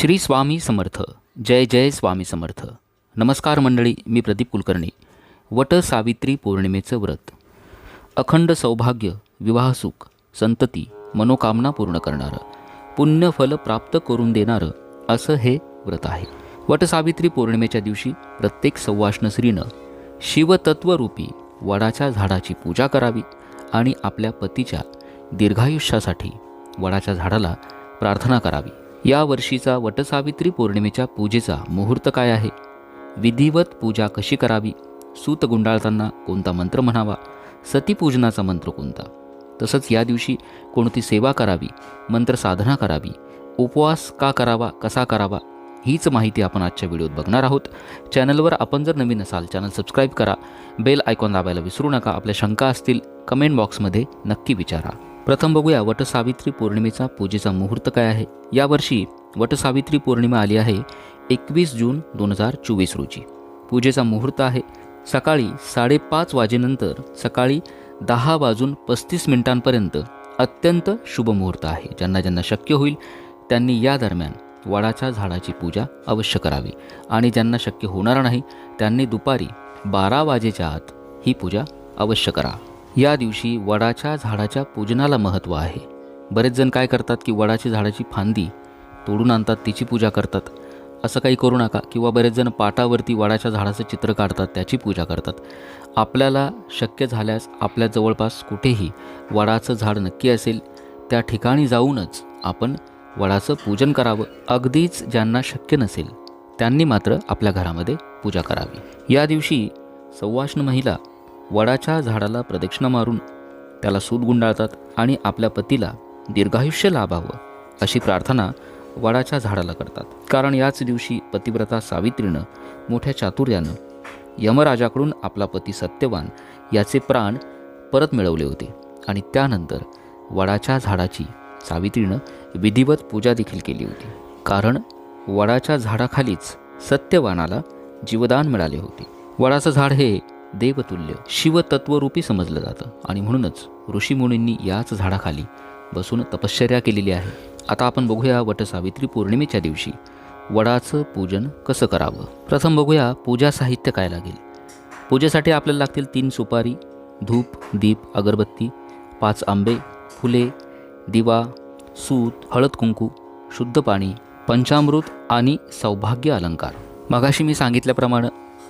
श्री स्वामी समर्थ. जय जय स्वामी समर्थ. नमस्कार मंडळी मी प्रदीप कुलकर्णी. वट सावित्री पौर्णिमेचं व्रत. अखंड सौभाग्य विवाहसुख संतती मनोकामना पूर्ण करणारं पुण्यफल प्राप्त करून देणारं असं हे व्रत आहे. वटसावित्री पौर्णिमेच्या दिवशी प्रत्येक सौवाष्ण स्त्रीनं शिवतत्वरूपी वडाच्या झाडाची पूजा करावी आणि आपल्या पतीच्या दीर्घायुष्यासाठी वडाच्या झाडाला प्रार्थना करावी. या वर्षीचा वटसावित्री पौर्णिमेच्या पूजेचा मुहूर्त काय आहे? विधिवत पूजा कशी करावी? सूत गुंडाळताना कोणता मंत्र म्हणावा? सतीपूजनाचा मंत्र कोणता? तसंच या दिवशी कोणती सेवा करावी? मंत्र साधना करावी? उपवास का करावा? कसा करावा? हीच माहिती आपण आजच्या व्हिडिओत बघणार आहोत. चॅनलवर आपण जर नवीन असाल चॅनल सबस्क्राईब करा. बेल आयकॉन दाबायला विसरू नका. आपल्या शंका असतील कमेंट बॉक्समध्ये नक्की विचारा. प्रथम बघूया वटसावित्री पौर्णिमेचा पूजेचा मुहूर्त काय आहे? यावर्षी वटसावित्री पौर्णिमा आली आहे एकवीस जून दोन हजार चोवीस रोजी. पूजेचा मुहूर्त आहे. सकाळी साडेपाच वाजेनंतर सकाळी दहा वाजून पस्तीस मिनिटांपर्यंत अत्यंत शुभ मुहूर्त आहे. ज्यांना ज्यांना शक्य होईल त्यांनी या दरम्यान वडाच्या झाडाची पूजा अवश्य करावी. आणि ज्यांना शक्य होणार नाही त्यांनी दुपारी बारा वाजेच्या आत ही पूजा अवश्य करा. या दिवशी वडाच्या झाडाच्या पूजनाला महत्त्व आहे. बरेच जण काय करतात की वडाची झाडाची फांदी तोडून आणतात तिची पूजा करतात. असं काही करू नका किंवा बरेच जण पाटावरती वडाच्या झाडाचं चित्र काढतात त्याची पूजा करतात. आपल्याला शक्य झाल्यास आपल्या जवळपास कुठेही वडाचं झाड नक्की असेल त्या ठिकाणी जाऊनच आपण वडाचं पूजन करावं. अगदीच ज्यांना शक्य नसेल त्यांनी मात्र आपल्या घरामध्ये पूजा करावी. या दिवशी सौवाष्ण महिला वडाच्या झाडाला प्रदक्षिणा मारून त्याला सूत गुंडाळतात आणि आपल्या पतीला दीर्घायुष्य लाभावं अशी प्रार्थना वडाच्या झाडाला करतात. कारण याच दिवशी पतिव्रता सावित्रीनं मोठ्या चातुर्यानं यमराजाकडून आपला पती सत्यवान याचे प्राण परत मिळवले होते. आणि त्यानंतर वडाच्या झाडाची सावित्रीनं विधिवत पूजा देखील केली होती. कारण वडाच्या झाडाखालीच सत्यवानाला जीवदान मिळाले होते. वडाचं झाड हे देवतुल्य शिवतत्वरूपी समजलं जातं. आणि म्हणूनच ऋषीमुनींनी याच झाडाखाली बसून तपश्चर्या केलेली आहे. आता आपण बघूया वटसावित्री पौर्णिमेच्या दिवशी वडाचं पूजन कसं करावं? प्रथम बघूया पूजा साहित्य काय लागेल? पूजेसाठी आपल्याला लागतील तीन सुपारी धूप दीप अगरबत्ती पाच आंबे फुले दिवा सूत हळद कुंकू शुद्ध पाणी पंचामृत आणि सौभाग्य अलंकार. मगाशी मी सांगितल्याप्रमाणे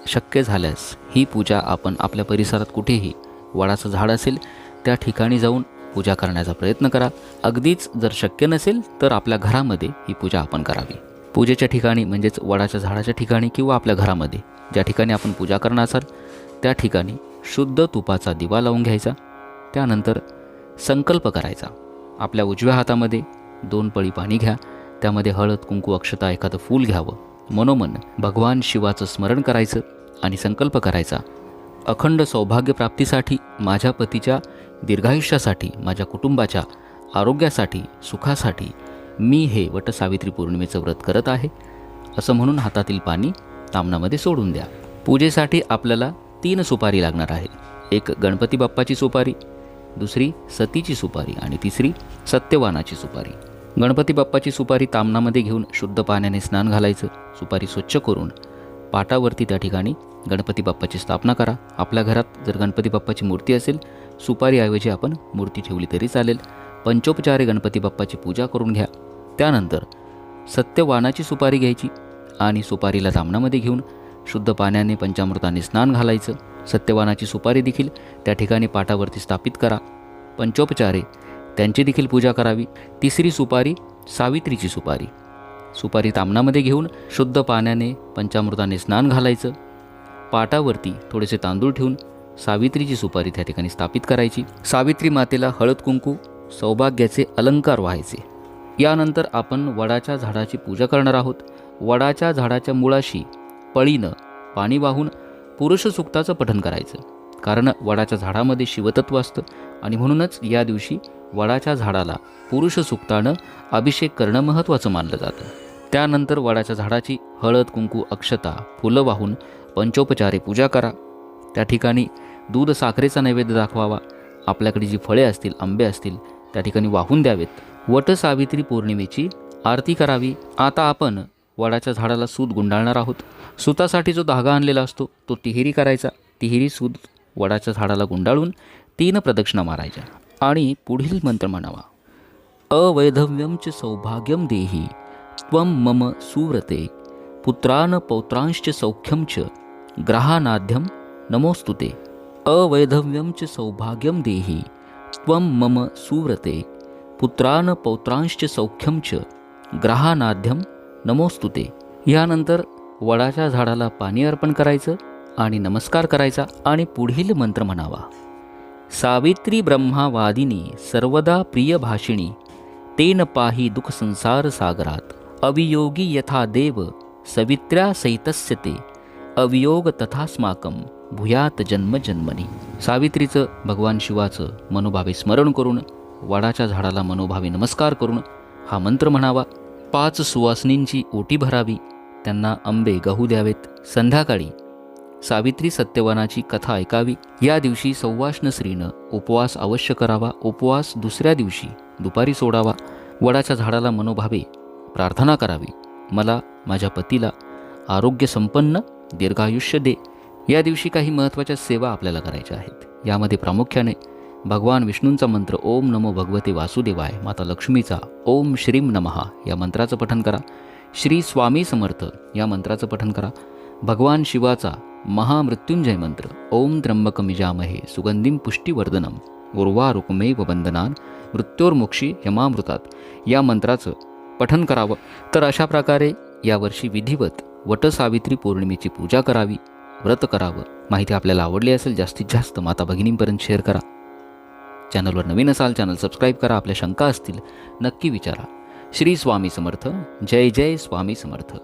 शक्य झाल्यास ही पूजा आपण आपल्या परिसरात कुठेही वडाचं झाड असेल त्या ठिकाणी जाऊन पूजा करण्याचा प्रयत्न करा. अगदीच जर शक्य नसेल तर आपल्या घरामध्ये ही पूजा आपण करावी. पूजेच्या ठिकाणी म्हणजेच वडाच्या झाडाच्या ठिकाणी किंवा आपल्या घरामध्ये ज्या ठिकाणी आपण पूजा करणार असाल त्या ठिकाणी शुद्ध तुपाचा दिवा लावून घ्यायचा. त्यानंतर संकल्प करायचा. आपल्या उजव्या हातामध्ये दोन पळी पाणी घ्या. त्यामध्ये हळद कुंकू अक्षता एखादं फूल घ्यावं. मनोमन भगवान शिवाचं स्मरण करायचं. आणि संकल्प करायचा. अखंड सौभाग्यप्राप्तीसाठी माझ्या पतीच्या दीर्घायुष्यासाठी माझ्या कुटुंबाच्या आरोग्यासाठी सुखासाठी मी हे वटसावित्री पौर्णिमेचं व्रत करत आहे. असं म्हणून हातातील पाणी तामणामध्ये सोडून द्या. पूजेसाठी आपल्याला तीन सुपारी लागणार आहे एक गणपती बाप्पाची सुपारी दुसरी सतीची सुपारी आणि तिसरी सत्यवानाची सुपारी. गणपती बाप्पाची सुपारी तामणामध्ये घेऊन शुद्ध पाण्याने स्नान घालायचं. सुपारी स्वच्छ करून पाटावरती त्या ठिकाणी गणपती बाप्पाची स्थापना करा. आपल्या घरात जर गणपती बाप्पाची मूर्ती असेल सुपारीऐवजी आपण मूर्ती ठेवली तरी चालेल. पंचोपचारे गणपती बाप्पाची पूजा करून घ्या. त्यानंतर सत्यवानाची सुपारी घ्यायची आणि सुपारीला जामनामध्ये घेऊन शुद्ध पाण्याने पंचामृताने स्नान घालायचं. सत्यवानाची सुपारी देखील त्या ठिकाणी पाटावरती स्थापित करा. पंचोपचारे त्यांची देखील पूजा करावी. तिसरी सुपारी सावित्रीची सुपारी. सुपारी तामणामध्ये घेऊन शुद्ध पाण्याने पंचामृताने स्नान घालायचं. पाटावरती थोडेसे तांदूळ ठेवून सावित्रीची सुपारी त्या ठिकाणी स्थापित करायची. सावित्री मातेला हळद कुंकू सौभाग्याचे अलंकार व्हायचे. यानंतर आपण वडाच्या झाडाची पूजा करणार आहोत. वडाच्या झाडाच्या मुळाशी पळीनं पाणी वाहून पुरुष सुक्ताचं पठण करायचं. कारण वडाच्या झाडामध्ये शिवतत्व असतं आणि म्हणूनच या दिवशी वडाच्या झाडाला पुरुष सुक्तानं अभिषेक करणं महत्त्वाचं मानलं जातं. त्यानंतर वडाच्या झाडाची हळद कुंकू अक्षता फुलं वाहून पंचोपचारे पूजा करा. त्या ठिकाणी दूध साखरेचा नैवेद्य दाखवावा. आपल्याकडे जी फळे असतील आंबे असतील त्या ठिकाणी वाहून द्यावेत. वट सावित्री पौर्णिमेची आरती करावी. आता आपण वडाच्या झाडाला सूत गुंडाळणार आहोत. सुतासाठी जो धागा आणलेला असतो तो तिहेरी करायचा. तिहेरी सूत वडाच्या झाडाला गुंडाळून तीन प्रदक्षिणा मारायच्या आणि पुढील मंत्र म्हणावा. अवैधव्यं च देही. त्वं मम सुव्रते पुत्रान पौत्रांश्च सौख्यं च ग्रहानाद्यं नमोऽस्तु ते अवैधव्यं च सौभाग्यं देहि त्वं मम सुव्रते पुत्रान् पौत्रांश्च सौख्यं च ग्रहानाद्यं नमोऽस्तु ते यानंतर वडाच्या झाडाला पाणी अर्पण करायचं आणि नमस्कार करायचा आणि पुढील मंत्र म्हणावा. सावित्री ब्रह्मावादिनी सर्वदा प्रियभाषिणी तेन पाहि दुःखसंसार सागरात। अवियोगी यथा देव सवित्र्या सहितस्य ते। अवियोग तथास्माकं भूयात जन्म जन्मनी। सावित्रीचं भगवान शिवाचं मनोभावे स्मरण करून वडाच्या झाडाला मनोभावे नमस्कार करून हा मंत्र म्हणावा पाच सुवासनींची ओटी भरावी त्यांना आंबे गहू द्यावेत संध्याकाळी. सावित्री सत्यवानाची कथा ऐकावी या दिवशी सौवाष्ण स्त्रीनं उपवास अवश्य करावा उपवास दुसऱ्या दिवशी दुपारी सोडावा. वडाच्या झाडाला मनोभावे प्रार्थना करावी. मला माझ्या पतीला आरोग्य संपन्न दीर्घायुष्य दे. या दिवशी काही महत्त्वाच्या सेवा आपल्याला करायच्या आहेत. यामध्ये प्रामुख्याने भगवान विष्णूंचा मंत्र ओम नमो भगवते वासुदेवाय माता लक्ष्मीचा ओम श्रीम नमहा या मंत्राचं पठन करा. श्री स्वामी समर्थ या मंत्राचं पठन करा. भगवान शिवाचा महामृत्युंजय मंत्र ओम त्र्यंबकमिजामहे उर्वा पुष्टिवर्धनम व वंदनान मृत्योर्मुक्षी यमामृतात या मंत्राचं पठन करावं. तर अशा प्रकारे यावर्षी विधिवत वटसावित्री पौर्णिमेची पूजा करावी व्रत करावं. माहिती आपल्याला आवडली असेल जास्तीत जास्त माता भगिनींपर्यंत शेअर करा. चॅनलवर नवीन असाल चॅनल सबस्क्राईब करा. आपल्या शंका असतील नक्की विचारा. श्री स्वामी समर्थ. जय जय स्वामी समर्थ.